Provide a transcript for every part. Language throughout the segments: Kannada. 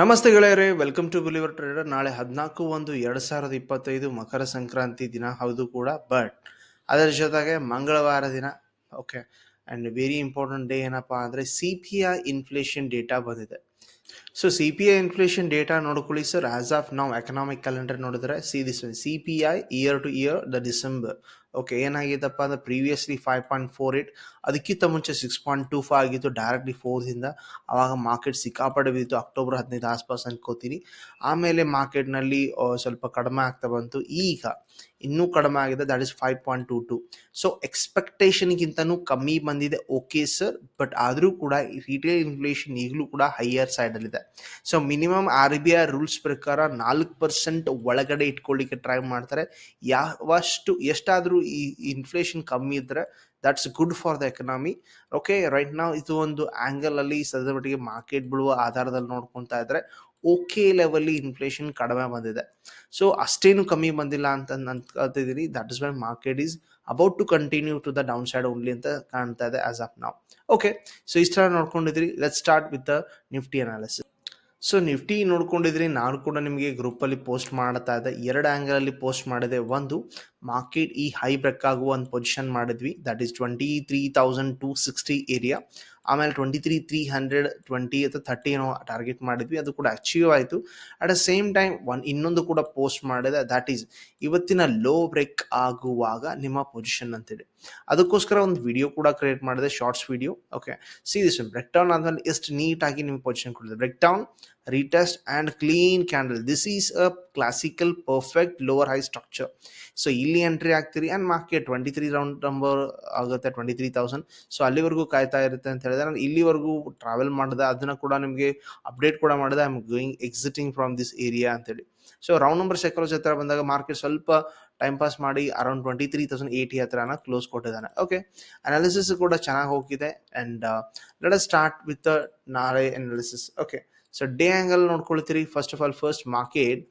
ನಮಸ್ತೆ ಗೆಳೆಯರೇ ವೆಲ್ಕಮ್ ಟು ಬಿಲಿವರ್ ಟ್ರೇಡರ್ ನಾಳೆ ಹದಿನಾಲ್ಕು ಒಂದು ಎರಡು ಸಾವಿರದ ಇಪ್ಪತ್ತೈದು ಮಕರ ಸಂಕ್ರಾಂತಿ ದಿನ. ಹೌದು ಕೂಡ ಬಟ್ ಅದರ ಜೊತೆಗೆ ಮಂಗಳವಾರ ದಿನ. Okay and very important day ಏನಪ್ಪ ಅಂದರೆ C P I inflation data ಬಂದಿದೆ. So C P I inflation data ನೋಡ್ಕೊಳ್ಳಿ ಸರ್ ಆಸ್ ಆಫ್ ನಾವು ಎಕನಾಮಿಕ್ ಕ್ಯಾಲೆಂಡರ್ ನೋಡಿದ್ರೆ see this C P I year to year the December okay ಏನಾಗಿದೆಪ್ಪ ಅಂದ್ರೆ previously five point four eight ಅದಕ್ಕಿಂತ ಮುಂಚೆ ಸಿಕ್ಸ್ ಪಾಯಿಂಟ್ ಟೂ ಫೈವ್ ಆಗಿತ್ತು ಡೈರೆಕ್ಟ್ಲಿ ಫೋರ್ದಿಂದ ಆವಾಗ ಮಾರ್ಕೆಟ್ ಸಿಕ್ಕಾಪಟ್ಟೆ ಬಿತ್ತು ಅಕ್ಟೋಬರ್ ಹದಿನೈದು ಆಸ್ಪಾಸ್ ಅನ್ಕೋತೀನಿ. ಆಮೇಲೆ ಮಾರ್ಕೆಟ್ನಲ್ಲಿ ಸ್ವಲ್ಪ ಕಡಿಮೆ ಆಗ್ತಾ ಬಂತು. ಈಗ ಇನ್ನೂ ಕಡಿಮೆ ಆಗಿದೆ that is five point two two so ಎಕ್ಸ್ಪೆಕ್ಟೇಷನ್ಗಿಂತನೂ ಕಮ್ಮಿ ಬಂದಿದೆ. ಓಕೆ ಸರ್ ಬಟ್ ಆದರೂ ಕೂಡ ರಿಟೇಲ್ ಇನ್ಫ್ಲೇಷನ್ ಈಗಲೂ ಕೂಡ higher ಸೈಡಲ್ಲಿದೆ so minimum R B I rules ಪ್ರಕಾರ ನಾಲ್ಕು ಪರ್ಸೆಂಟ್ ಒಳಗಡೆ ಇಟ್ಕೊಳ್ಳಿಕ್ಕೆ ಟ್ರೈ ಮಾಡ್ತಾರೆ. ಯಾವಷ್ಟು, ಎಷ್ಟಾದರೂ ಈ ಇನ್ಫ್ಲೇಷನ್ ಕಮ್ಮಿ ಇದ್ದರೆ that's good for the economy okay right ನಾವು ಇದು ಒಂದು ಆ್ಯಂಗಲ್ ಅಲ್ಲಿ ಸದ್ಯದ ಮಟ್ಟಿಗೆ ಮಾರ್ಕೆಟ್ ಬೀಳುವ ಆಧಾರದಲ್ಲಿ ನೋಡ್ಕೊತಾ ಇದ್ರೆ ಓಕೆ ಲೆವೆಲ್ಲಿ ಇನ್ಫ್ಲೇಷನ್ ಕಡಿಮೆ ಬಂದಿದೆ. ಸೊ ಅಷ್ಟೇನು ಕಮ್ಮಿ ಬಂದಿಲ್ಲ ಅಂತ ಅನ್ಕೊತಿದ್ದೀನಿ that is why market is about to continue to the downside only ಅಂತ ಕಾಣ್ತಾ ಇದೆ ಆಸ್ ಆಫ್ ನಾವು ಓಕೆ ಸೊ ಇಷ್ಟ ನೋಡ್ಕೊಂಡಿದ್ರಿ let start with the Nifty analysis so Nifty ನೋಡ್ಕೊಂಡಿದ್ರೆ, ನಾನು ಕೂಡ ನಿಮಗೆ ಗ್ರೂಪಲ್ಲಿ ಪೋಸ್ಟ್ ಮಾಡ್ತಾ ಇದ್ದೆ. ಎರಡು ಆ್ಯಂಗಲಲ್ಲಿ ಪೋಸ್ಟ್ ಮಾಡಿದೆ. ಒಂದು ಮಾರ್ಕೆಟ್ ಈ ಹೈ ಬ್ರೇಕ್ ಆಗುವ ಒಂದು ಪೊಸಿಷನ್ ಮಾಡಿದ್ವಿ. That is twenty three thousand two sixty area ಆಮೇಲೆ twenty three three hundred twenty ಅಥವಾ ಥರ್ಟಿ ಏನೋ ಟಾರ್ಗೆಟ್ ಮಾಡಿದ್ವಿ, ಅದು ಕೂಡ ಅಚೀವ್ ಆಯಿತು. At a same time one ಇನ್ನೊಂದು ಕೂಡ ಪೋಸ್ಟ್ ಮಾಡಿದೆ ದಟ್ ಈಸ್ ಇವತ್ತಿನ ಲೋ ಬ್ರೇಕ್ ಆಗುವಾಗ ನಿಮ್ಮ ಪೊಸಿಷನ್ ಅಂತೇಳಿ ಅದಕ್ಕೋಸ್ಕರ ಒಂದು ವಿಡಿಯೋ ಕೂಡ ಕ್ರಿಯೇಟ್ ಮಾಡಿದೆ shorts video okay see this breakdown ಆದ್ಮೇಲೆ ಎಷ್ಟು ನೀಟಾಗಿ ನಿಮ್ಮ position ಕೊಡಿದೆ breakdown retest and clean candle. This is a classical, perfect lower high structure. So ಇಲ್ಲಿ entry ಆಗ್ತೀರಿ and market twenty three round number ಆಗುತ್ತೆ ಟ್ವೆಂಟಿ ತ್ರೀ ತೌಸಂಡ್ ಸೊ ಅಲ್ಲಿವರೆಗೂ ಕಾಯ್ತಾ ಇರುತ್ತೆ ಅಂತ ಹೇಳಿದ್ರೆ, ನಾನು ಇಲ್ಲಿವರೆಗೂ ಟ್ರಾವೆಲ್ ಮಾಡಿದೆ, ಅದನ್ನು ಕೂಡ ನಿಮಗೆ ಅಪ್ಡೇಟ್ ಕೂಡ ಮಾಡಿದೆ I am going exiting from this area ಅಂತೇಳಿ ಸೊ ರೌಂಡ್ ನಂಬರ್ ಸೈಕಾಲಜಿ ಹತ್ರ ಬಂದಾಗ ಮಾರ್ಕೆಟ್ ಸ್ವಲ್ಪ ಟೈಮ್ ಪಾಸ್ ಮಾಡಿ around twenty three thousand eighty ಹತ್ರನ close ಕೊಟ್ಟಿದ್ದಾನೆ. ಓಕೆ ಅನಾಲಿಸಿಸ್ ಕೂಡ ಚೆನ್ನಾಗಿ ಹೋಗಿದೆ ಆ್ಯಂಡ್ ಲೆಟ್ ಸ್ಟಾರ್ಟ್ ವಿತ್ ನಾಳೆ analysis okay so day angle ನೋಡ್ಕೊಳ್ತೀರಿ. First of all first market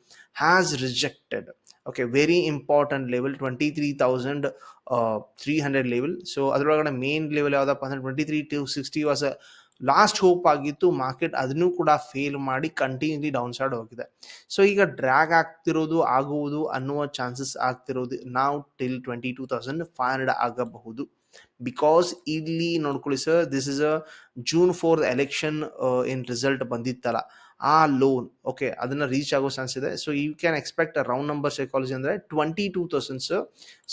has rejected okay very important level twenty three thousand three hundred level so ಅದರೊಳಗಡೆ ಮೇನ್ ಲೆವೆಲ್ ಯಾವುದಪ್ಪ ಅಂದ್ರೆ twenty three two sixty was last hope ಆಗಿತ್ತು. ಮಾರ್ಕೆಟ್ ಅದನ್ನು ಕೂಡ ಫೇಲ್ ಮಾಡಿ ಕಂಟಿನ್ಯೂಲಿ ಡೌನ್ ಸೈಡ್ ಹೋಗಿದೆ. ಸೊ ಈಗ ಡ್ರ್ಯಾಗ್ ಆಗ್ತಿರೋದು, ಆಗುವುದು ಅನ್ನುವ ಚಾನ್ಸಸ್ ಆಗ್ತಿರೋದು ನಾವು till twenty two thousand five hundred ಆಗಬಹುದು. ಬಿಕಾಸ್ ಇಲ್ಲಿ ನೋಡ್ಕೊಳ್ಳಿ sir this is a June four election ಏನು ರಿಸಲ್ಟ್ ಬಂದಿತ್ತಲ್ಲ, ಆ ಲೋನ್ ಓಕೆ ಅದನ್ನ ರೀಚ್ ಆಗೋ ಚಾನ್ಸ್ ಇದೆ. So you can expect round number psychology ಅಂದರೆ twenty two thousands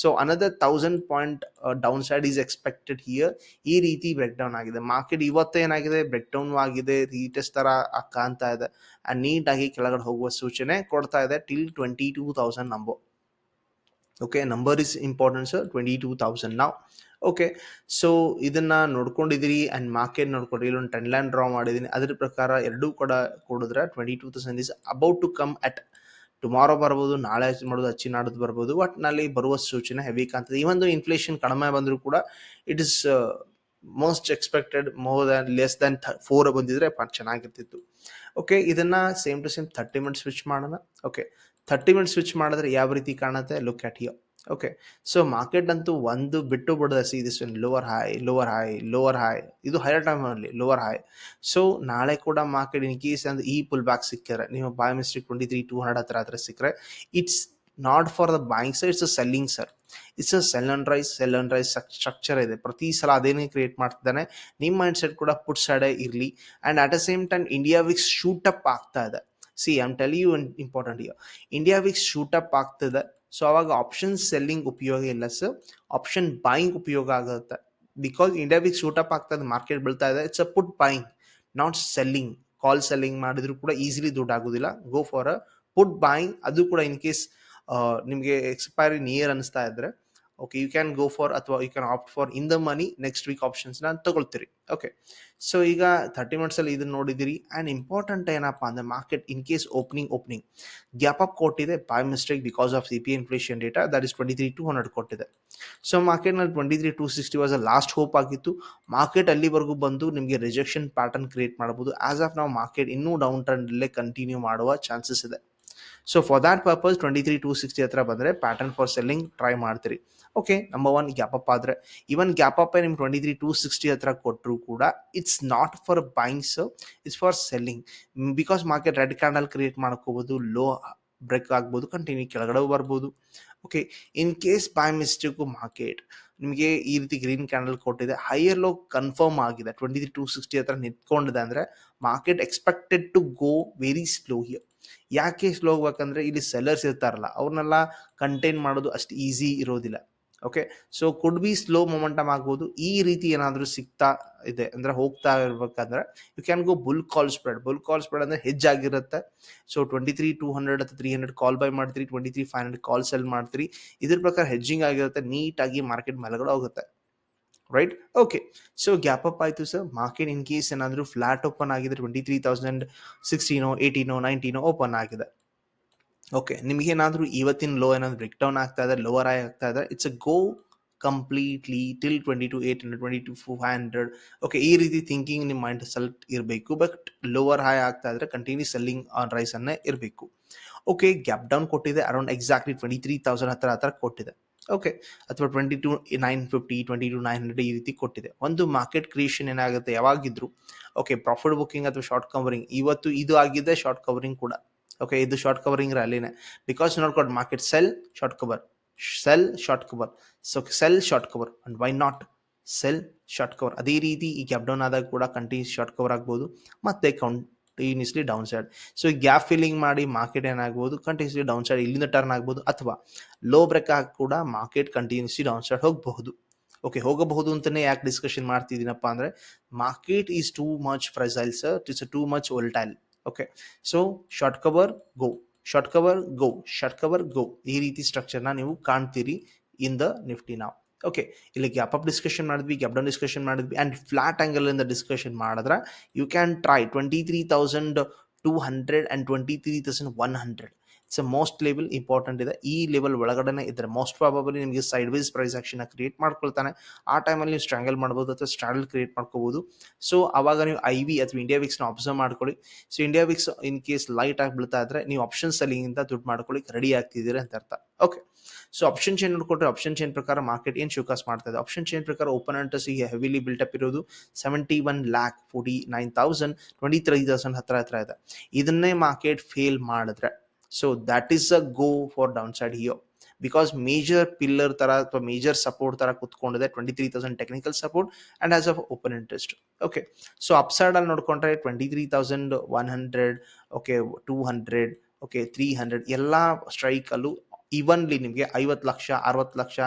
so another thousand point down side is expected here ಈ ರೀತಿ ಬ್ರೇಕ್ ಡೌನ್ ಆಗಿದೆ. ಮಾರ್ಕೆಟ್ ಇವತ್ತೇನಾಗಿದೆ ಬ್ರೇಕ್ ಡೌನ್ ಆಗಿದೆ. ರೀಟೆಸ್ಟ್ ಥರ ಕಾಣ್ತಾ ಇದೆ. ನೀಟಾಗಿ ಕೆಳಗಡೆ ಹೋಗುವ ಸೂಚನೆ ಕೊಡ್ತಾ ಇದೆ till twenty two thousand number okay number is important sir twenty two thousand ನಾವು ಓಕೆ ಸೊ ಇದನ್ನ ನೋಡ್ಕೊಂಡಿದ್ದೀರಿ ಆ್ಯಂಡ್ ಮಾರ್ಕೆಟ್ ನೋಡ್ಕೊಂಡ್ರಿ, ಇಲ್ಲೊಂದು ಟ್ರೆಂಡ್ ಲೈನ್ ಡ್ರಾ ಮಾಡಿದ್ದೀನಿ ಅದ್ರ ಪ್ರಕಾರ ಎರಡೂ ಕೂಡ ಕೊಡಿದ್ರೆ twenty two thousand is about to come at tomorrow ಬರ್ಬೋದು, ನಾಳೆ ಮಾಡೋದು, ಅಚ್ಚಿ ನಾಡೋದು ಬರ್ಬೋದು. ಒಟ್ನಲ್ಲಿ ಬರುವ ಸೂಚನೆ ಹೆವಿ ಕಾಣ್ತದೆ. ಈ ಒಂದು ಇನ್ಫ್ಲೇಷನ್ ಕಡಿಮೆ ಬಂದರೂ ಕೂಡ it is most expected more than less than four ಬಂದಿದ್ರೆ ಚೆನ್ನಾಗಿರ್ತಿತ್ತು. ಓಕೆ ಇದನ್ನ same to same thirty minutes switch ಮಾಡೋಣ. ಓಕೆ ಥರ್ಟಿ ಮಿನಿಟ್ಸ್ ಸ್ವಿಚ್ ಮಾಡಿದ್ರೆ ಯಾವ ರೀತಿ ಕಾಣುತ್ತೆ? Look at here okay so market ಅಂತೂ ಒಂದು ಬಿಟ್ಟು ಬಿಡದ see this lower high lower high lower high ಇದು ಹೈಯರ್ ಟೈಮ್ ಅಲ್ಲಿ ಲೋವರ್ ಹೈ ಸೊ ನಾಳೆ ಕೂಡ ಮಾರ್ಕೆಟ್ ಇನ್ ಕೇಸ್ ಅಂದ್ರೆ ಈ ಪುಲ್ ಬ್ಯಾಕ್ ಸಿಕ್ಕಿದ್ರೆ, ನೀವು by mistake twenty three two hundred ಹತ್ರ ಹತ್ರ ಸಿಕ್ಕರೆ it's not for the buying sir it's a selling sir it's a sell and rise sell and rise structure ಇದೆ. ಪ್ರತಿ ಸಲ ಅದೇನೇ ಕ್ರಿಯೇಟ್ ಮಾಡ್ತಿದ್ದಾನೆ, ನಿಮ್ಮ ಮೈಂಡ್ ಸೆಟ್ ಕೂಡ ಪುಟ್ ಸೈಡೇ ಇರಲಿ. And at a same time India VIX shoot up ಆಗ್ತಾ ಇದೆ. See I'm tell you important here India VIX shoot up ಆಗ್ತಿದೆ ಸೊ ಅವಾಗ ಆಪ್ಷನ್ ಸೆಲ್ಲಿಂಗ್ ಉಪಯೋಗ ಇಲ್ಲ ಸರ್ ಆಪ್ಷನ್ ಬಾಯಿಂಗ್ ಉಪಯೋಗ ಆಗುತ್ತೆ. Because India big shoot up ಆಗ್ತದೆ ಮಾರ್ಕೆಟ್ ಬೀಳ್ತಾ ಇದೆ it's a put buying not selling call selling ಮಾಡಿದ್ರು ಕೂಡ ಈಸಿಲಿ ದುಡ್ಡು ಆಗೋದಿಲ್ಲ. Go for a put buying ಅದು ಕೂಡ ಇನ್ ಕೇಸ್ ನಿಮಗೆ ಎಕ್ಸ್ಪೈರಿ ನಿಯರ್ ಅನಿಸ್ತಾ ಇದ್ರೆ okay you can go for ಅಥವಾ you can opt for in the money next week ಆಪ್ಷನ್ಸ್ನ ತಗೊಳ್ತೀರಿ. ಓಕೆ ಸೊ ಈಗ ಥರ್ಟಿ ಮಿನಿಟ್ಸಲ್ಲಿ ಇದನ್ನ ನೋಡಿದಿರಿ. ಆ್ಯಂಡ್ ಇಂಪಾರ್ಟೆಂಟ್ ಏನಪ್ಪ ಅಂದರೆ market in case opening opening gap up ಕೊಟ್ಟಿದೆ by mistake because of C P inflation data that is twenty three two hundred ಕೊಟ್ಟಿದೆ ಸೊ ಮಾರ್ಕೆಟ್ನಲ್ಲಿ twenty three two sixty was last hope ಆಗಿತ್ತು. ಮಾರ್ಕೆಟ್ ಅಲ್ಲಿವರೆಗೂ ಬಂದು ನಿಮಗೆ ರಿಜೆಕ್ಷನ್ ಪ್ಯಾಟರ್ನ್ ಕ್ರಿಯೇಟ್ ಮಾಡ್ಬೋದು ಆಸ್ ಆಫ್ ನಾವು ಮಾರ್ಕೆಟ್ ಇನ್ನೂ ಡೌನ್ ಟ್ರೆಂಡಲ್ಲೇ ಕಂಟಿನ್ಯೂ ಮಾಡುವ ಚಾನ್ಸಸ್ ಇದೆ. So for that purpose twenty three two sixty ಹತ್ರ ಬಂದರೆ ಪ್ಯಾಟರ್ನ್ ಫಾರ್ ಸೆಲ್ಲಿಂಗ್ ಟ್ರೈ ಮಾಡ್ತೀರಿ. Okay number one gap up ಆದರೆ ಇವನ್ ಗ್ಯಾಪ್ ಅಪ್ ನಿಮ್ಗೆ ಟ್ವೆಂಟಿ ತ್ರೀ ಟು ಸಿಕ್ಸ್ಟಿ ಹತ್ರ ಕೊಟ್ಟರು ಕೂಡ it's not for buyings it's for selling because market red candle create ಮಾಡ್ಕೋಬೋದು ಲೋ ಬ್ರೇಕ್ ಆಗ್ಬೋದು ಕಂಟಿನ್ಯೂ ಕೆಳಗಡೆ ಬರ್ಬೋದು. Okay in case by mistake market ನಿಮಗೆ ಈ ರೀತಿ ಗ್ರೀನ್ ಕ್ಯಾಂಡಲ್ ಕೊಟ್ಟಿದೆ ಹೈಯರ್ ಲೋ ಕನ್ಫರ್ಮ್ ಆಗಿದೆ. ಟ್ವೆಂಟಿ ತ್ರೀ ಟು ಸಿಕ್ಸ್ಟಿ ಹತ್ರ ನಿಂತ್ಕೊಂಡಿದೆ ಅಂದರೆ market expected to go very slow here ಯಾಕೆ ಸ್ಲೋ ಹೋಗ್ಬೇಕಂದ್ರೆ ಇಲ್ಲಿ ಸೆಲ್ಲರ್ಸ್ ಇರ್ತಾರಲ್ಲ, ಅವ್ರನ್ನೆಲ್ಲ ಕಂಟೈನ್ ಮಾಡೋದು ಅಷ್ಟು ಈಸಿ ಇರೋದಿಲ್ಲ. Okay so could be slow momentum ಆಗ್ಬೋದು. ಈ ರೀತಿ ಏನಾದರೂ ಸಿಗ್ತಾ ಇದೆ, ಅಂದ್ರೆ ಹೋಗ್ತಾ ಇರ್ಬೇಕಂದ್ರೆ you can go bull call spread bull call spread ಅಂದ್ರೆ ಆಗಿರುತ್ತೆ. So twenty three two hundred ಅಥವಾ ತ್ರೀ ಹಂಡ್ರೆಡ್ ಕಾಲ್ ಬೈ ಮಾಡ್ತೀರಿ twenty three five hundred call sell ಮಾಡ್ತೀರಿ. ಇದ್ರ ಪ್ರಕಾರ ಹೆಜ್ಜಿಂಗ್ ಆಗಿರುತ್ತೆ ನೀಟಾಗಿ ಮಾರ್ಕೆಟ್ ಮೇಲೆಗಡೆ ಹೋಗುತ್ತೆ. Right okay so gap up ಆಯಿತು ಸರ್ ಮಾರ್ಕೆಟ್ ಇನ್ ಕೇಸ್ ಏನಾದರೂ ಫ್ಲಾಟ್ ಓಪನ್ ಆಗಿದೆ ಟ್ವೆಂಟಿ ತ್ರೀ ತೌಸಂಡ್ ಸಿಕ್ಸ್ಟೀನೋ ಏಯ್ಟೀನೋ ನೈನ್ಟೀನೋ ಓಪನ್ ಆಗಿದೆ. ಓಕೆ ನಿಮಗೇನಾದರೂ ಇವತ್ತಿನ ಲೋ ಏನಾದರೂ ಬ್ರೇಕ್ ಡೌನ್ ಆಗ್ತಾ ಇದೆ ಲೋವರ್ ಆಗಿ ಆಗ್ತಾ ಇದೆ it's a go completely till twenty two eight hundred twenty two five hundred okay ಈ ರೀತಿ ಥಿಂಕಿಂಗ್ ನಿಮ್ಮ ಮೈಂಡ್ ಸೆಲ್ಟ್ ಇರಬೇಕು ಬಟ್ ಲೋವರ್ ಹೈ ಆಗ್ತಾ ಇದ್ರೆ ಕಂಟಿನ್ಯೂ ಸೆಲ್ಲಿಂಗ್ ಆನ್ ರೈಸ್ ಅನ್ನೇ ಇರಬೇಕು. ಓಕೆ ಗ್ಯಾಪ್ ಡೌನ್ ಕೊಟ್ಟಿದೆ around exactly twenty three thousand ಹತ್ರ ಹತ್ರ ಕೊಟ್ಟಿದೆ. ಓಕೆ ಅಥವಾ twenty two nine fifty twenty two nine hundred ಈ ರೀತಿ ಕೊಟ್ಟಿದೆ. ಒಂದು ಮಾರ್ಕೆಟ್ ಕ್ರಿಯೇಷನ್ ಏನಾಗುತ್ತೆ? ಯಾವಾಗಿದ್ರು ಓಕೆ ಪ್ರಾಫಿಟ್ ಬುಕಿಂಗ್ ಅಥವಾ ಶಾರ್ಟ್ ಕವರಿಂಗ್ ಇವತ್ತು ಇದು ಆಗಿದೆ ಶಾರ್ಟ್ ಕವರಿಂಗ್ ಕೂಡ. ಓಕೆ ಇದು ಶಾರ್ಟ್ ಕವರಿಂಗ್ ರ್ಯಾಲಿನೇ ಬಿಕಾಸ್ ನೋಡ್ಕೊಂಡು market sell short cover sell short cover so sell short cover and why not sell short cover ಅದೇ ರೀತಿ ಈ ಕ್ಯಾಪ್ ಡೌನ್ ಆದಾಗ ಕೂಡ ಕಂಟಿನ್ಯೂಸ್ ಶಾರ್ಟ್ ಕವರ್ ಆಗ್ಬೋದು. ಮತ್ತೆ continuously down side so gap filling ಮಾಡಿ ಮಾರ್ಕೆಟ್ ಏನಾಗ್ಬೋದು ಕಂಟಿನ್ಯೂಸ್ಲಿ ಡೌನ್ ಸೈಡ್ ಇಲ್ಲಿಂದ ಟರ್ನ್ ಆಗ್ಬೋದು ಅಥವಾ ಲೋ ಬ್ರೇಕ್ ಆಗಿ ಕೂಡ ಮಾರ್ಕೆಟ್ ಕಂಟಿನ್ಯೂಸ್ಲಿ ಡೌನ್ ಸೈಡ್ ಹೋಗಬಹುದು. ಓಕೆ ಹೋಗಬಹುದು ಅಂತಲೇ ಯಾಕೆ ಡಿಸ್ಕಷನ್ ಮಾಡ್ತಿದ್ದೀನಪ್ಪ ಅಂದರೆ market is too much fragile sir it's too much volatile okay so short cover go short cover go short cover go ಈ ರೀತಿ ಸ್ಟ್ರಕ್ಚರ್ನ ನೀವು ಕಾಣ್ತೀರಿ ಇನ್ ದ ನಿಫ್ಟಿ ನಾವು ಓಕೆ ಇಲ್ಲಿ ಗ್ಯಾಪ್ ಅಪ್ ಡಿಸ್ಕಷನ್ ಮಾಡಿದ್ವಿ ಗ್ಯಾಪ್ ಡೌನ್ ಡಿಸ್ಕಷನ್ ಮಾಡಿದ್ವಿ ಆ್ಯಂಡ್ ಫ್ಲಾಟ್ ಆ್ಯಂಗಲಿಂದ ಡಿಸ್ಕಷನ್ ಮಾಡಿದ್ರೆ you can try twenty three thousand two hundred and twenty three thousand one hundred a most level important ಇದೆ. ಈ ಲೆವೆಲ್ ಒಳಗಡೆ ಇದ್ರೆ ಮೋಸ್ಟ್ ಪ್ರಾಬಬಲಿ ನಿಮಗೆ side wise price action create ಮಾಡ್ಕೊಳ್ತಾನೆ. ಆ ಟೈಮಲ್ಲಿ ನೀವು ಸ್ಟ್ರಾಂಗಲ್ ಮಾಡ್ಬೋದು ಅಥವಾ ಸ್ಟ್ರಾಂಗಲ್ ಕ್ರಿಯೇಟ್ ಮಾಡ್ಕೋಬಹುದು ಸೊ ಅವಾಗ ನೀವು ಐ ವಿ ಅಥವಾ ಇಂಡಿಯಾ ವಿಕ್ಸ್ನ ಅಬ್ಸರ್ವ್ ಮಾಡ್ಕೊಳ್ಳಿ. So India VIX in case light ಆಗಿ ಬೀಳ್ತಾ ಇದ್ರೆ ನೀವು ಆಪ್ಷನ್ ಸೆಲ್ಲಿಂಗಿಂದ ದುಡ್ಡು ಮಾಡ್ಕೊಳ್ಳಿ. ರೆಡಿ ಆಗ್ತಿದ್ದೀರಿ ಅಂತ ಅರ್ಥ. ಓಕೆ ಸೊ ಆಪ್ಷನ್ ಚೇನ್ ನೋಡ್ಕೊಂಡ್ರೆ ಆಪ್ಷನ್ ಚೇನ್ ಪ್ರಕಾರ ಮಾರ್ಕೆಟ್ ಏನು ಶೋಕಾಸ್ ಮಾಡ್ತಾ ಇದೆ? ಆಪ್ಷನ್ ಚೇನ್ ಪ್ರಕಾರ ಓಪನ್ ಅಂಟರ್ಸ್ ಈಗ ಹೆವಿಲಿ ಬಿಲ್ಟಪ್ ಇರೋದು seventy one lakh forty nine thousand twenty three thousand ಹತ್ರ ಹತ್ರ ಇದೆ. ಇದನ್ನೇ ಮಾರ್ಕೆಟ್ ಫೇಲ್ ಮಾಡಿದ್ರೆ so that is a go for down side here because major pillar ತರ ಅಥವಾ ಮೇಜರ್ ಸಪೋರ್ಟ್ ತರ ಕುತ್ಕೊಂಡಿದೆ twenty three thousand technical support and as a open interest okay so upside ಅಲ್ಲಿ ನೋಡ್ಕೊಂಡ್ರೆ twenty three thousand one hundred okay two hundred okay three hundred ಎಲ್ಲ ಸ್ಟ್ರೈಕಲ್ಲೂ ಈವನ್ಲಿ ನಿಮಗೆ ಐವತ್ತು ಲಕ್ಷ ಅರವತ್ತು ಲಕ್ಷ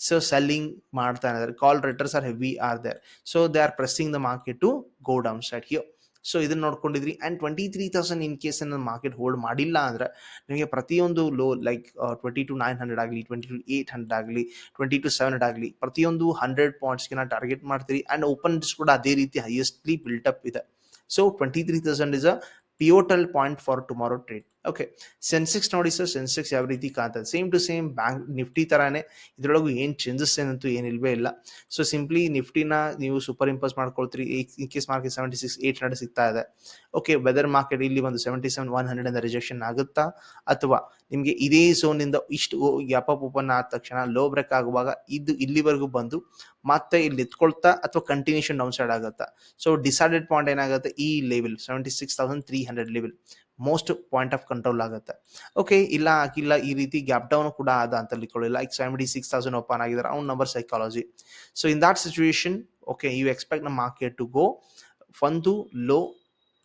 ಸೊ ಸೆಲ್ಲಿಂಗ್ ಮಾಡ್ತಾ ಇದ್ದಾರೆ call writers are heavy are there so they are pressing the market to go down side here so ಇದನ್ನ ನೋಡ್ಕೊಂಡಿದ್ರಿ. And twenty three thousand in case ಏನಾದ್ರು ಮಾರ್ಕೆಟ್ ಹೋಲ್ಡ್ ಮಾಡಿಲ್ಲ ಅಂದ್ರೆ, ನಿಮಗೆ ಪ್ರತಿಯೊಂದು low like twenty two nine hundred ಆಗಲಿ ಟ್ವೆಂಟಿ ಟು ಏಯ್ಟ್ ಹಂಡ್ರೆಡ್ ಆಗಲಿ ಟ್ವೆಂಟಿ ಟು ಸೆವೆನ್ ಹಂಡ್ರೆಡ್ ಆಗಲಿ, ಪ್ರತಿಯೊಂದು ಹಂಡ್ರೆಡ್ ಪಾಯಿಂಟ್ಸ್ಗೆ ನಾವು ಟಾರ್ಗೆಟ್ ಮಾಡ್ತೀರಿ. ಆ್ಯಂಡ್ ಓಪನ್ ಕೂಡ ಅದೇ ರೀತಿ ಹೈಯೆಸ್ಟ್ಲಿ ಬಿಲ್ಟಪ್ ಇದೆ. So twenty three thousand is a pivotal point for tomorrow trade okay Sensex ನೋಡಿ ಸರ್ ಸೆನ್ಸೆಕ್ಸ್ ಯಾವ ರೀತಿ ಕಾಣ್ತದೆ? Same to same bank Nifty ತರಾನೇ. ಇದರೊಳಗೂ ಏನು ಚೇಂಜಸ್ ಏನಂತೂ ಏನಿಲ್ವೇ ಇಲ್ಲ. ಸೊ ಸಿಂಪ್ಲಿ ನಿಫ್ಟಿನ ನೀವು superimpose ಮಾಡ್ಕೊಳ್ತೀರಿ. In case market seventy six eight hundred ಸಿಗ್ತಾ ಇದೆ. ಓಕೆ ವೆದರ್ ಮಾರ್ಕೆಟ್ ಇಲ್ಲಿ ಒಂದು ಸೆವೆಂಟಿ ಸೆವೆನ್ ಒನ್ ಹಂಡ್ರೆಡ್ ಇಂದ ರಿಜೆಕ್ಷನ್ ಆಗುತ್ತಾ? ಅಥವಾ ನಿಮಗೆ ಇದೇ ಝೋನಿಂದ ಇಷ್ಟು ಅಪ್ ಓಪನ್ ಆದ ತಕ್ಷಣ ಲೋ ಬ್ರೇಕ್ ಆಗುವಾಗ ಇದು ಇಲ್ಲಿವರೆಗೂ ಬಂದು ಮತ್ತೆ ಇಲ್ಲಿ ನಿಂತ್ಕೊಳ್ತಾ ಅಥವಾ ಕಂಟಿನ್ಯೂಷನ್ ಡೌನ್ ಸೈಡ್ ಆಗುತ್ತಾ? ಸೊ ಡಿಸೈಡೆಡ್ ಪಾಯಿಂಟ್ ಏನಾಗುತ್ತೆ? ಈ level seventy six thousand three hundred level most point of control ಆಗುತ್ತೆ. ಓಕೆ ಇಲ್ಲ ಆಗಿಲ್ಲ ಈ ರೀತಿ ಗ್ಯಾಪ್ ಡೌನ್ ಕೂಡ ಆದ ಅಂತ ತಿಳ್ಕೊಳ್ಳಿ. Like seventy six thousand open ಆಗಿದ್ದಾರೆ. ಅವ್ನ number psychology so in that situation okay you ಎಕ್ಸ್ಪೆಕ್ಟ್ನ market to go ಒಂದು ಲೋ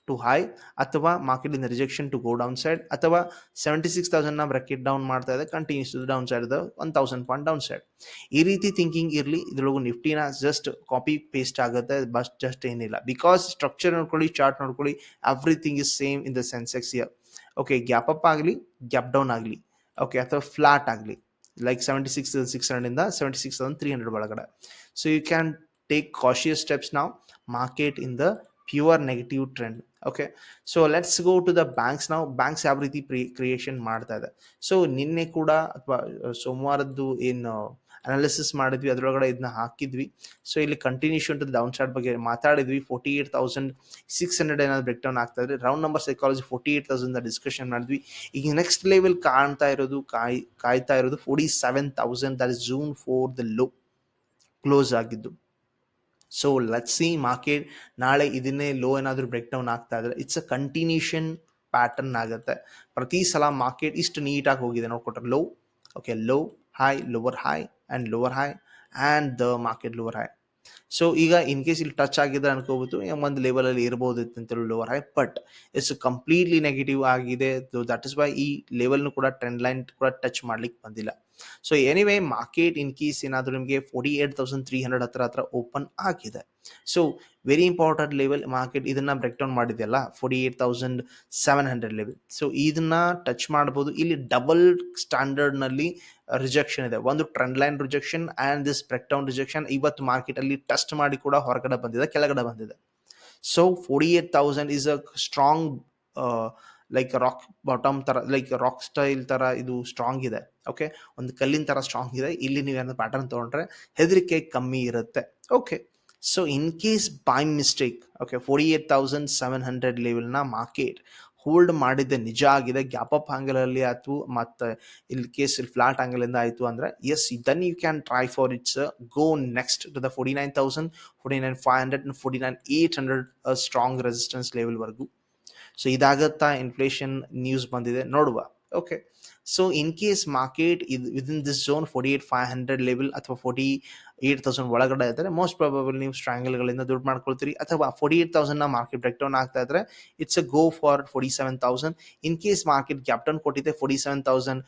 ಟು ಹೈ ಅಥವಾ ಮಾರ್ಕೆಟ್ ಇಂದ rejection to go down side ಅಥವಾ ಸೆವೆಂಟಿ ಸಿಕ್ಸ್ ತೌಸಂಡ್ನ ಬ್ರೆಕೆಟ್ ಡೌನ್ ಮಾಡ್ತಾ ಇದೆ continues to down side one thousand point down side ಈ ರೀತಿ ಥಿಂಕಿಂಗ್ ಇರಲಿ, ಇದ್ರೊಳಗು ನಿಫ್ಟಿನ ಜಸ್ಟ್ ಕಾಪಿ ಪೇಸ್ಟ್ ಆಗುತ್ತೆ, ಬಸ್ ಜಸ್ಟ್ ಏನಿಲ್ಲ. ಬಿಕಾಸ್ ಸ್ಟ್ರಕ್ಚರ್ ನೋಡ್ಕೊಳ್ಳಿ ಚಾರ್ಟ್ ನೋಡ್ಕೊಳ್ಳಿ everything is same in the Sensex here okay gap up ಆಗಲಿ ಗ್ಯಾಪ್ ಡೌನ್ ಆಗಲಿ. ಓಕೆ ಅಥವಾ ಫ್ಲಾಟ್ ಆಗಲಿ. Like seventy six six ಹಂಡ್ರೆಡಿಂದ seventy six thousand three hundred ಒಳಗಡೆ. So you can take cautious steps ನಾವು market in the pure negative trend okay so let's go to the banks ನಾವು ಬ್ಯಾಂಕ್ಸ್ ಯಾವ ರೀತಿ ಪ್ರಿ ಕ್ರಿಯೇಷನ್ ಮಾಡ್ತಾ ಇದೆ? ಸೊ ನಿನ್ನೆ ಕೂಡ ಅಥವಾ ಸೋಮವಾರದ್ದು ಏನು ಅನಾಲಿಸಿಸ್ ಮಾಡಿದ್ವಿ. ಅದರೊಳಗಡೆ ಇದನ್ನ ಹಾಕಿದ್ವಿ. ಸೊ ಇಲ್ಲಿ ಕಂಟಿನ್ಯೂಷನ್ ಟು ಡೌನ್ ಸೈಡ್ ಬಗ್ಗೆ ಮಾತಾಡಿದ್ವಿ. Forty eight thousand six hundred ಏನಾದ್ರು ಬ್ರೇಕ್ ಡೌನ್ ಆಗ್ತಾ round number psychology forty eight thousand discussion ಮಾಡಿದ್ವಿ. ಈಗ ನೆಕ್ಸ್ಟ್ ಲೆವೆಲ್ ಕಾಣ್ತಾ ಇರೋದು, ಕಾಯ್, ಕಾಯ್ತಾ ಇರೋದು forty seven thousand that is June four the low close ಆಗಿದ್ದು. ಸೊ ಲೆಟ್ ಸಿ ಮಾರ್ಕೆಟ್ ನಾಳೆ ಇದನ್ನೇ ಲೋ ಏನಾದರೂ ಬ್ರೇಕ್ ಡೌನ್ ಆಗ್ತಾ ಇದ್ರೆ ಇಟ್ಸ್ ಅ ಕಂಟಿನ್ಯೂಷನ್ ಪ್ಯಾಟರ್ನ್ ಆಗುತ್ತೆ. ಪ್ರತಿ ಸಲ ಮಾರ್ಕೆಟ್ ಇಷ್ಟು ನೀಟಾಗಿ ಹೋಗಿದೆ ನೋಡ್ಕೊಟ್ರೆ low okay low high lower high and lower high and the market lower high so ಈಗ ಇನ್ ಕೇಸ್ ಇಲ್ಲಿ ಟಚ್ ಆಗಿದ್ರೆ ಅನ್ಕೋಬಹುದು ಒಂದು ಲೆವೆಲಲ್ಲಿ ಇರ್ಬೋದು ಅಂತೇಳಿ lower high but it's completely negative ಆಗಿದೆ. ದಟ್ ಇಸ್ ಬೈ ಈ ಲೆವೆಲ್ನು ಕೂಡ ಟ್ರೆಂಡ್ ಲೈನ್ ಕೂಡ ಟಚ್ ಮಾಡ್ಲಿಕ್ಕೆ ಬಂದಿಲ್ಲ. So anyway market in case ಏನಾದರೂ ನಿಮಗೆ forty eight thousand three hundred ಹತ್ರ ಹತ್ರ ಓಪನ್ ಆಗಿದೆ. So very important level market ಇದನ್ನ break down ಮಾಡಿದೆಯಲ್ಲ forty eight thousand seven hundred level so ಇದನ್ನ ಟಚ್ ಮಾಡ್ಬೋದು ಇಲ್ಲಿ ಡಬಲ್ ಸ್ಟ್ಯಾಂಡರ್ಡ್ನಲ್ಲಿ ರಿಜೆಕ್ಷನ್ ಇದೆ. ಒಂದು trend line rejection and this break down rejection ಇವತ್ತು ಮಾರ್ಕೆಟಲ್ಲಿ ಟೆಸ್ಟ್ ಮಾಡಿ ಕೂಡ ಹೊರಗಡೆ ಬಂದಿದೆ, ಕೆಳಗಡೆ ಬಂದಿದೆ. So forty eight thousand is a strong like rock bottom ಥರ ಲೈಕ್ ರಾಕ್ ಸ್ಟೈಲ್ ಥರ ಇದು ಸ್ಟ್ರಾಂಗ್ ಇದೆ. ಓಕೆ ಒಂದು ಕಲ್ಲಿನ ಥರ ಸ್ಟ್ರಾಂಗ್ ಇದೆ. ಇಲ್ಲಿ ನೀವೇನಾದ್ರು ಪ್ಯಾಟರ್ನ್ ತೊಗೊಂಡ್ರೆ ಹೆದರಿಕೆ ಕಮ್ಮಿ ಇರುತ್ತೆ. Okay so in case by mistake okay forty eight thousand seven hundred ಲೆವೆಲ್ನ market hold ಮಾಡಿದ್ದೆ, ನಿಜ ಆಗಿದೆ ಗ್ಯಾಪ್ ಅಪ್ ಆಂಗಲಲ್ಲಿ ಆಯಿತು, ಮತ್ತು ಇಲ್ಲಿ ಕೇಸ್ ಇಲ್ಲಿ ಫ್ಲಾಟ್ ಆಂಗಲಿಂದ ಆಯಿತು ಅಂದರೆ yes then you can try for it's go next to the forty nine thousand forty nine five hundred forty nine eight hundred strong resistance ಲೆವೆಲ್ವರೆಗೂ so ಇದಾಗತ್ತಾ ಇನ್ಫ್ಲೇಷನ್ ನ್ಯೂಸ್ ಬಂದಿದೆ, ನೋಡುವ. Okay so in case market ಇದು within this zone forty eight five hundred level ಅಥವಾ ಫೋರ್ಟಿ ಏಟ್ ತೌಸಂಡ್ ಒಳಗಡೆ ಇದ್ದರೆ ಮೋಸ್ಟ್ ಪ್ರಾಬಬಲ್ ನೀವು ಸ್ಟ್ರಾಂಗಲ್ಗಳಿಂದ ದುಡ್ಡು ಮಾಡ್ಕೊಳ್ತೀರಿ. ಅಥವಾ ಫೋರ್ಟಿ ಏಟ್ ತೌಸಂಡ್ನ ಮಾರ್ಕೆಟ್ ಬ್ರೇಕ್ ಡೌನ್ ಆಗ್ತಾ ಇದ್ರೆ it's a go for forty seven thousand in case market gap down ಕೊಟ್ಟಿದೆ forty seven thousand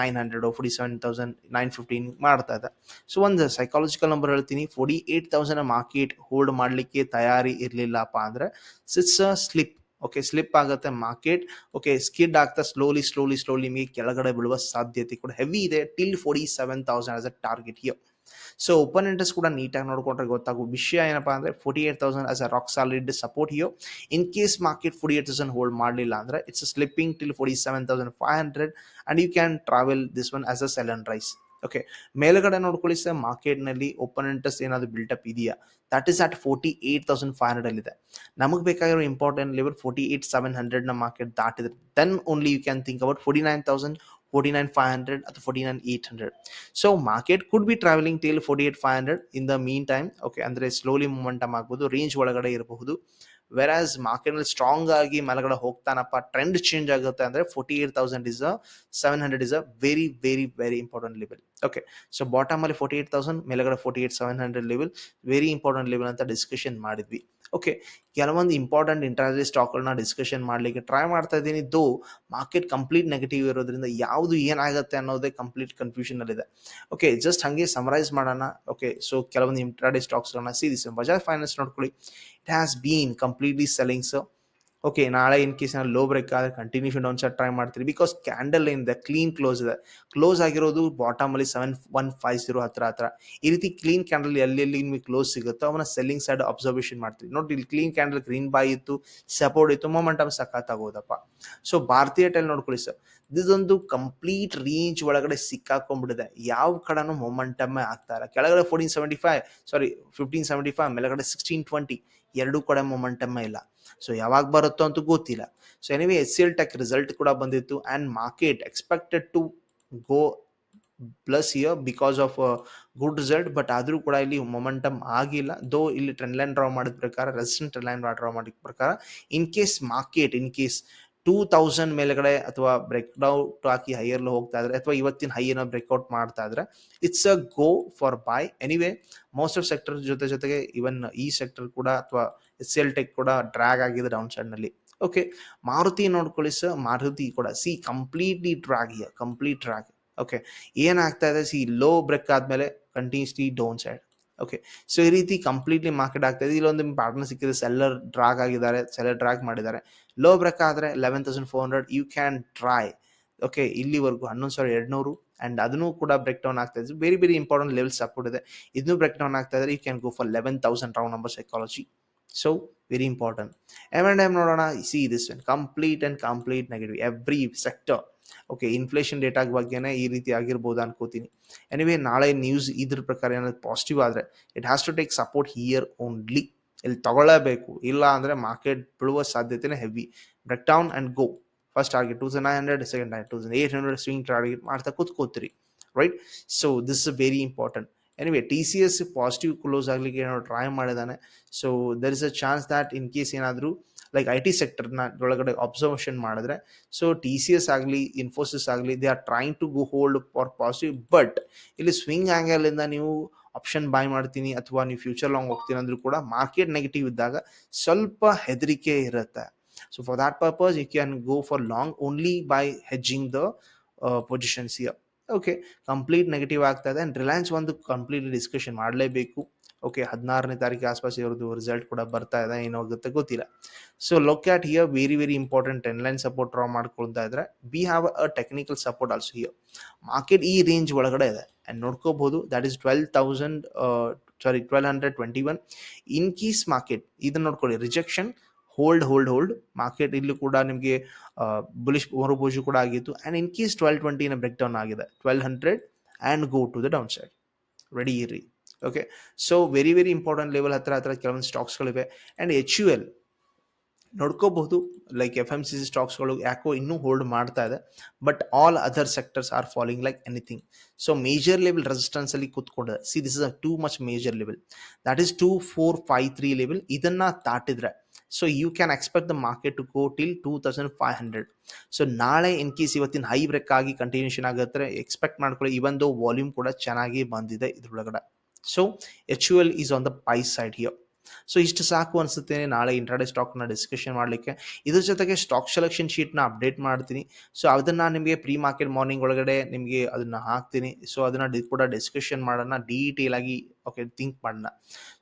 nine hundred forty seven thousand nine fifteen ಮಾಡ್ತಾ ಇದೆ. ಸೊ ಒಂದು ಸೈಕಾಲಜಿಕಲ್ ನಂಬರ್ ಹೇಳ್ತೀನಿ. Forty eight thousand market hold ಮಾಡಲಿಕ್ಕೆ ತಯಾರಿ ಇರಲಿಲ್ಲಪ್ಪ ಅಂದರೆ sits a slip okay slip ಆಗುತ್ತೆ ಮಾರ್ಕೆಟ್ ಓಕೆ ಸ್ಕಿಡ್ ಆಗ್ತಾ ಸ್ಲೋಲಿ ಸ್ಲೋಲಿ ಸ್ಲೋಲಿ ನಿಮಗೆ ಕೆಳಗಡೆ ಬೀಳುವ ಸಾಧ್ಯತೆ ಕೂಡ ಹೆವಿ ಇದೆ till forty seven thousand as a target here so open interest ಕೂಡ ನೀಟಾಗಿ ನೋಡ್ಕೊಂಡ್ರೆ ಗೊತ್ತಾಗುವ ವಿಷಯ ಏನಪ್ಪ ಅಂದ್ರೆ forty eight thousand as a rock solid support here in case market forty eight thousand hold ಮಾಡಲಿಲ್ಲ ಅಂದ್ರೆ it's slipping till forty seven thousand five hundred and you can travel this one as a sell and rise okay ಮೇಲ್ಗಡೆ ನೋಡ್ಕೊಳ್ಳಿ ಸರ್ ಮಾರ್ಕೆಟ್ನಲ್ಲಿ ಓಪನ್ ಇಂಟ್ರೆಸ್ಟ್ ಏನಾದರೂ ಬಿಲ್ಟಪ್ ಇದೆಯಾ? That is at forty eight thousand five hundred ಇದೆ ನಮಗೆ ಬೇಕಾಗಿರೋ important level forty eight seven ಹಂಡ್ರೆಡ್ನ market ದಾಟಿದ್ರೆ then only you can think about forty nine thousand forty nine five hundred ಅಥವಾ forty nine eight hundred so market could be travelling till forty eight five hundred in the meantime okay ಅಂದರೆ ಸ್ಲೋಲಿ ಮೂಮೆಂಟಮ್ ಆಗ್ಬೋದು ರೇಂಜ್ ಒಳಗಡೆ ಇರಬಹುದು. ವೆರಾಸ್ ಮಾರ್ಕೆಟ್ನಲ್ಲಿ ಸ್ಟ್ರಾಂಗ್ ಆಗಿ ಮಲಗಡೆ ಹೋಗ್ತಾನಪ್ಪ ಟ್ರೆಂಡ್ ಚೇಂಜ್ ಆಗುತ್ತೆ ಅಂದರೆ forty eight thousand is a seven hundred is a very very very important level okay so ಬಾಟಮಲ್ಲಿ forty eight thousand ಮೇಲ್ಗಡೆ forty eight seven hundred level very important level ಅಂತ ಡಿಸ್ಕಷನ್ ಮಾಡಿದ್ವಿ. ಓಕೆ ಕೆಲವೊಂದು ಇಂಪಾರ್ಟೆಂಟ್ ಇಂಟ್ರಾಜಿ ಸ್ಟಾಕ್ಗಳನ್ನ ಡಿಸ್ಕಷನ್ ಮಾಡಲಿಕ್ಕೆ ಟ್ರೈ ಮಾಡ್ತಾ ಇದ್ದೀನಿ. ದೋ ಮಾರ್ಕೆಟ್ ಕಂಪ್ಲೀಟ್ ನೆಗೆಟಿವ್ ಇರೋದ್ರಿಂದ ಯಾವುದು ಏನಾಗುತ್ತೆ ಅನ್ನೋದೇ ಕಂಪ್ಲೀಟ್ ಕನ್ಫ್ಯೂಷನಲ್ಲಿದೆ ಓಕೆ ಜಸ್ಟ್ ಹಾಗೆ ಸಮರೈಸ್ ಮಾಡೋಣ. ಓಕೆ ಸೊ ಕೆಲವೊಂದು ಇಂಟ್ರಾಡೇ ಸ್ಟಾಕ್ಸ್ಗಳನ್ನ ಸೀರೀಸ್ ಬಜಾಜ್ ಫೈನಾನ್ಸ್ ನೋಡ್ಕೊಳ್ಳಿ. It has been completely selling so okay, ನಾಳೆ ಇನ್ ಕೇಸ್ ನಾನು ಲೋ ಬ್ರೇಕ್ ಆದ್ರೆ ಕಂಟಿನ್ಯೂಷನ್ ಡೌನ್ ಸೈಡ್ ಟ್ರೈ ಮಾಡ್ತೀರಿ. ಬಿಕಾಸ್ ಕ್ಯಾಂಡಲ್ ಏನಿದೆ ಕ್ಲೀನ್ ಕ್ಲೋಸ್ ಇದೆ. ಕ್ಲೋಸ್ ಆಗಿರೋದು ಬಾಟಮ್ ಅಲ್ಲಿ ಸೆವೆನ್ ಒನ್ ಫೈವ್ ಜೀರೋ ಹತ್ರ ಹತ್ರ ಈ ರೀತಿ ಕ್ಲೀನ್ ಕ್ಯಾಂಡಲ್ ಎಲ್ಲಿ ಎಲ್ಲಿ ನಿಮಗೆ ಕ್ಲೋಸ್ ಸಿಗುತ್ತೋ ಅವನ್ನ ಸೆಲ್ಲಿಂಗ್ ಸೈಡ್ ಅಬ್ಸರ್ವೇಷನ್ ಮಾಡ್ತೀವಿ. ನೋಡಿ, ಇಲ್ಲಿ ಕ್ಲೀನ್ ಕ್ಯಾಂಡಲ್ ಗ್ರೀನ್ ಬಾಯ್ ಇತ್ತು ಸಪೋರ್ಟ್ ಇತ್ತು ಮೊಮೆಂಟಮ್ ಸಖತ್ ಆಗೋದಪ್ಪ. ಸೊ ಭಾರತೀಯ ಟೈಲ್ ನೋಡ್ಕೊಳ್ಳಿ ಸರ್ ಇದೊಂದು ಕಂಪ್ಲೀಟ್ ರೇಂಜ್ ಒಳಗಡೆ ಸಿಕ್ಕಾಕೊಂಡ್ಬಿಟ್ಟಿದೆ. ಯಾವ ಕಡೆನೂ ಮೊಮೆಂಟಮ್ ಆಗ್ತಾ ಇಲ್ಲ. ಕೆಳಗಡೆ fourteen seventy five sorry fifteen seventy five ಮೇಲೆಗಡೆ ಸಿಕ್ಸ್ಟೀನ್ ಟ್ವೆಂಟಿ ಎರಡೂ ಕಡೆ ಮೊಮೆಂಟಮ್ ಇಲ್ಲ. ಸೊ ಯಾವಾಗ ಬರುತ್ತೋ ಅಂತೂ ಗೊತ್ತಿಲ್ಲ. So anyway S C L tech result ಕೂಡ ಬಂದಿತ್ತು and market expected to go plus here because of good result but ಆದರೂ ಕೂಡ ಇಲ್ಲಿ ಮೊಮೆಂಟಮ್ ಆಗಿಲ್ಲ. ದೋ ಇಲ್ಲಿ ಟ್ರೆಂಡ್ ಲೈನ್ ಡ್ರಾ ಮಾಡಿದ ಪ್ರಕಾರ ರೆಸಿಸ್ಟೆಂಟ್ ಟ್ರೆಂಡ್ ಲೈನ್ ಡ್ರಾ ಮಾಡಿದ ಪ್ರಕಾರ in case market in case two thousand ಮೇಲ್ಗಡೆ ಅಥವಾ ಬ್ರೇಕ್ಔಟ್ ಹಾಕಿ ಹೈಯರ್ಲು ಹೋಗ್ತಾ ಇದ್ರೆ ಅಥವಾ ಇವತ್ತಿನ ಹೈಯನ್ನ ಬ್ರೇಕ್ಔಟ್ ಮಾಡ್ತಾ ಇದ್ರೆ it's a go for buy anyway most of sector ಜೊತೆ ಜೊತೆಗೆ ಇವನ್ ಈ ಸೆಕ್ಟರ್ ಕೂಡ ಅಥವಾ ಎಸ್ ಎಲ್ ಟೆಕ್ ಕೂಡ ಡ್ರ್ಯಾಗ್ ಆಗಿದೆ ಡೌನ್ ಸೈಡ್ನಲ್ಲಿ ಓಕೆ ಮಾರುತಿ ನೋಡ್ಕೊಳ್ಳಿ ಸರ್ ಮಾರುತಿ ಕೂಡ. See completely drag complete drag okay ಏನಾಗ್ತಾ ಇದೆ? ಸಿ ಲೋ ಬ್ರೇಕ್ ಆದಮೇಲೆ continuously down side okay so ಈ ರೀತಿ ಕಂಪ್ಲೀಟ್ಲಿ ಮಾರ್ಕೆಟ್ ಆಗ್ತಾ ಇದೆ. ಇಲ್ಲೊಂದು ಪಾರ್ಟ್ನರ್ ಸಿಕ್ಕಿದೆ ಸೆಲ್ಲರ್ ಡ್ರಾಗ್ ಆಗಿದ್ದಾರೆ ಸೆಲ್ಲರ್ ಡ್ರಾಗ್ ಮಾಡಿದ್ದಾರೆ. ಲೋ ಬ್ರೇಕ್ ಆದರೆ eleven thousand four hundred you can try okay ಇಲ್ಲಿವರೆಗೂ ಹನ್ನೊಂದು ಸಾವಿರ ಎರಡುನೂರು ಆ್ಯಂಡ್ ಅದನ್ನು ಕೂಡ ಬ್ರೇಕ್ ಡೌನ್ ಆಗ್ತಾ ಇದೆ. ಬೇರೆ ಬೇರೆ ಇಂಪಾರ್ಟೆಂಟ್ ಲೆವೆಲ್ ಸಪೋರ್ಟ್ ಇದೆ. ಇದನ್ನು ಬ್ರೇಕ್ ಡೌನ್ ಆಗ್ತಾ ಇದ್ರೆ you can go for eleven thousand round number psychology so very important M and M ನೋಡೋಣ. See this complete and complete negative every sector okay inflation data ಬಗ್ಗೆನೇ ಈ ರೀತಿ ಆಗಿರ್ಬೋದು ಅನ್ಕೋತೀನಿ. ಎನಿವೇ ನಾಳೆ ನ್ಯೂಸ್ ಇದ್ರ ಪ್ರಕಾರ ಏನಾದ್ರು ಪಾಸಿಟಿವ್ ಆದರೆ it has to take support here only ಇಲ್ಲಿ ತಗೊಳ್ಳಬೇಕು, ಇಲ್ಲ ಅಂದರೆ ಮಾರ್ಕೆಟ್ ಬೀಳುವ ಸಾಧ್ಯತೆನೇ heavy break down and go first target two thousand nine hundred second target two thousand eight hundred swing target ಮಾಡ್ತಾ ಕೂತ್ಕೋತೀರಿ. Right so this is very important anyway T C S positive close ಆಗಲಿಕ್ಕೆ ಏನೋ ಟ್ರೈ ಮಾಡಿದಾನೆ. So there is a chance that in case ಏನಾದರೂ ಲೈಕ್ ಐ ಟಿ ಸೆಕ್ಟರ್ನ ಒಳಗಡೆ ಅಬ್ಸರ್ವೇಷನ್ ಮಾಡಿದ್ರೆ ಸೊ ಟಿ ಸಿ ಎಸ್ ಆಗಲಿ ಇನ್ಫೋಸಿಸ್ ಆಗಲಿ they are trying to go hold for positive but ಇಲ್ಲಿ ಸ್ವಿಂಗ್ ಆ್ಯಂಗಲಿಂದ ನೀವು ಆಪ್ಷನ್ ಬಾಯ್ ಮಾಡ್ತೀನಿ ಅಥವಾ ನೀವು ಫ್ಯೂಚರ್ ಲಾಂಗ್ ಹೋಗ್ತೀನಿ ಅಂದ್ರೂ ಕೂಡ ಮಾರ್ಕೆಟ್ ನೆಗೆಟಿವ್ ಇದ್ದಾಗ ಸ್ವಲ್ಪ ಹೆದರಿಕೆ ಇರುತ್ತೆ. So for that purpose you can go for long only by hedging the positions here okay complete negative ಆಗ್ತಾ ಇದೆ ಆ್ಯಂಡ್ ರಿಲಯನ್ಸ್ ಒಂದು ಕಂಪ್ಲೀಟ್ ಡಿಸ್ಕಷನ್ ಮಾಡಲೇಬೇಕು. ಓಕೆ, ಹದಿನಾರನೇ ತಾರೀಕು ಆಸ್ಪಾಸ್ ಇವ್ರದ್ದು ರಿಸಲ್ಟ್ ಕೂಡ ಬರ್ತಾ ಇದೆ ಏನಾಗುತ್ತೆ ಗೊತ್ತಿಲ್ಲ. So look at here very very important ten line support draw ಮಾಡ್ಕೊಳ್ತಾ ಇದ್ರೆ we have a technical support also here market ಈ ರೇಂಜ್ ಒಳಗಡೆ ಇದೆ. And ನೋಡ್ಕೋಬಹುದು that is twelve thousand sorry twelve hundred twenty one in case market ಇದನ್ನ ನೋಡ್ಕೊಳ್ಳಿ rejection hold hold hold market ಇಲ್ಲೂ ಕೂಡ ನಿಮಗೆ ಬುಲಿಶ್ ಮರುಭೋಜು ಕೂಡ ಆಗಿತ್ತು. ಆ್ಯಂಡ್ ಇನ್ ಕೇಸ್ ಟ್ವೆಲ್ ಟ್ವೆಂಟಿನ ಬ್ರೇಕ್ ಡೌನ್ ಆಗಿದೆ twelve hundred and go to the down side ready ಇರ್ರಿ okay so very very important level ಹತ್ರ ಹತ್ರ ಕೆಲವೊಂದು ಸ್ಟಾಕ್ಸ್ಗಳಿವೆ and H U L ನೋಡ್ಕೋಬಹುದು like F M C C ಸ್ಟಾಕ್ಸ್ಗಳು ಯಾಕೋ ಇನ್ನೂ ಹೋಲ್ಡ್ ಮಾಡ್ತಾ ಇದೆ. But all other sectors are following like anything so major level resistance ಅಲ್ಲಿ ಕೂತ್ಕೊಂಡಿದೆ see this is a too much major level that is two four five three level ಇದನ್ನ ತಾಟಿದ್ರೆ. So you can expect the market to go till two thousand five hundred so ನಾಳೆ ಇನ್ ಕೇಸ್ ಇವತ್ತಿನ ಹೈ ಬ್ರೇಕ್ ಆಗಿ ಕಂಟಿನ್ಯೂಷನ್ ಆಗುತ್ತೆ ಎಕ್ಸ್ಪೆಕ್ಟ್ ಮಾಡ್ಕೊಳ್ಳಿ ಇವೊಂದು ವಾಲ್ಯೂಮ್ ಕೂಡ ಚೆನ್ನಾಗಿ ಬಂದಿದೆ ಇದ್ರೊಳಗಡೆ. So H U L is on the buy side here so ಇಷ್ಟು ಸಾಕು ಅನಿಸುತ್ತೆ. ನಾಳೆ ಇಂಟ್ರಾಡೇ ಸ್ಟಾಕ್ನ ಡಿಸ್ಕಷನ್ ಮಾಡಲಿಕ್ಕೆ. ಇದ್ರ ಜೊತೆಗೆ ಸ್ಟಾಕ್ ಸೆಲೆಕ್ಷನ್ ಶೀಟ್ನ ಅಪ್ಡೇಟ್ ಮಾಡ್ತೀನಿ. ಸೊ ಅದನ್ನು ನಾನು ನಿಮಗೆ ಪ್ರೀ ಮಾರ್ಕೆಟ್ ಮಾರ್ನಿಂಗ್ ಒಳಗಡೆ ನಿಮಗೆ ಅದನ್ನು ಹಾಕ್ತೀನಿ. ಸೊ ಅದನ್ನು ಕೂಡ ಡಿಸ್ಕಷನ್ ಮಾಡೋಣ. ಡೀಟೇಲ್ ಆಗಿ ಓಕೆ ಥಿಂಕ್ ಮಾಡೋಣ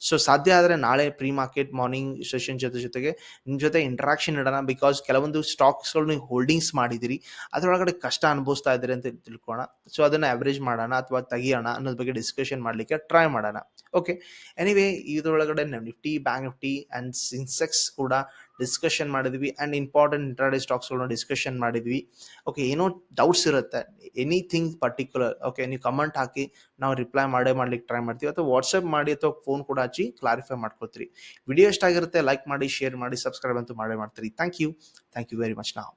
ಸೊ ಸಾಧ್ಯ ಆದರೆ ನಾಳೆ ಪ್ರೀ ಮಾರ್ಕೆಟ್ ಮಾರ್ನಿಂಗ್ ಸೆಷನ್ ಜೊತೆ ಜೊತೆಗೆ ನಿಮ್ಮ ಜೊತೆ ಇಂಟ್ರಾಕ್ಷನ್ ಇಡೋಣ ಬಿಕಾಸ್ ಕೆಲವೊಂದು ಸ್ಟಾಕ್ಸ್ಗಳು ನೀವು ಹೋಲ್ಡಿಂಗ್ಸ್ ಮಾಡಿದಿರಿ ಅದರೊಳಗಡೆ ಕಷ್ಟ ಅನುಭವಿಸ್ತಾ ಇದ್ದೀರಿ ಅಂತ ತಿಳ್ಕೊಳ್ಳೋಣ ಸೊ ಅದನ್ನು ಅವರೇಜ್ ಮಾಡೋಣ ಅಥವಾ ತೆಗಿಯೋಣ ಅನ್ನೋದ್ರ ಬಗ್ಗೆ ಡಿಸ್ಕಷನ್ ಮಾಡಲಿಕ್ಕೆ ಟ್ರೈ ಮಾಡೋಣ. ಓಕೆ ಎನಿವೇ ಇದರೊಳಗಡೆ ನಿಫ್ಟಿ ಬ್ಯಾಂಕ್ ನಿಫ್ಟಿ ಆ್ಯಂಡ್ ಸಿನ್ಸೆಕ್ಸ್ ಕೂಡ ಡಿಸ್ಕಷನ್ ಮಾಡಿದ್ವಿ ಆ್ಯಂಡ್ ಇಂಪಾರ್ಟೆಂಟ್ ಇಂಟ್ರಾಡೇ ಸ್ಟಾಕ್ಸ್ಗಳನ್ನ ಡಿಸ್ಕಷನ್ ಮಾಡಿದ್ವಿ. ಓಕೆ ಏನೋ ಡೌಟ್ಸ್ ಇರುತ್ತೆ. ಎನಿಥಿಂಗ್ ಪರ್ಟಿಕ್ಯುಲರ್ ಓಕೆ ನೀವು ಕಮೆಂಟ್ ಹಾಕಿ ನಾವು ರಿಪ್ಲೈ ಮಾಡೇ ಮಾಡ್ಲಿಕ್ಕೆ ಟ್ರೈ ಮಾಡ್ತೀವಿ. ಅಥವಾ ವಾಟ್ಸಪ್ ಮಾಡಿ ಅಥವಾ ಫೋನ್ ಕೂಡ ಹಚ್ಚಿ ಕ್ಲಾರಿಫೈ ಮಾಡ್ಕೊತೀರಿ ವಿಡಿಯೋ ಎಷ್ಟಾಗಿರುತ್ತೆ ಲೈಕ್ ಮಾಡಿ ಶೇರ್ ಮಾಡಿ ಸಬ್ಸ್ಕ್ರೈಬ್ ಅಂತೂ ಮಾಡೇ ಮಾಡ್ತೀರಿ. Thank you thank you very much ನಾವು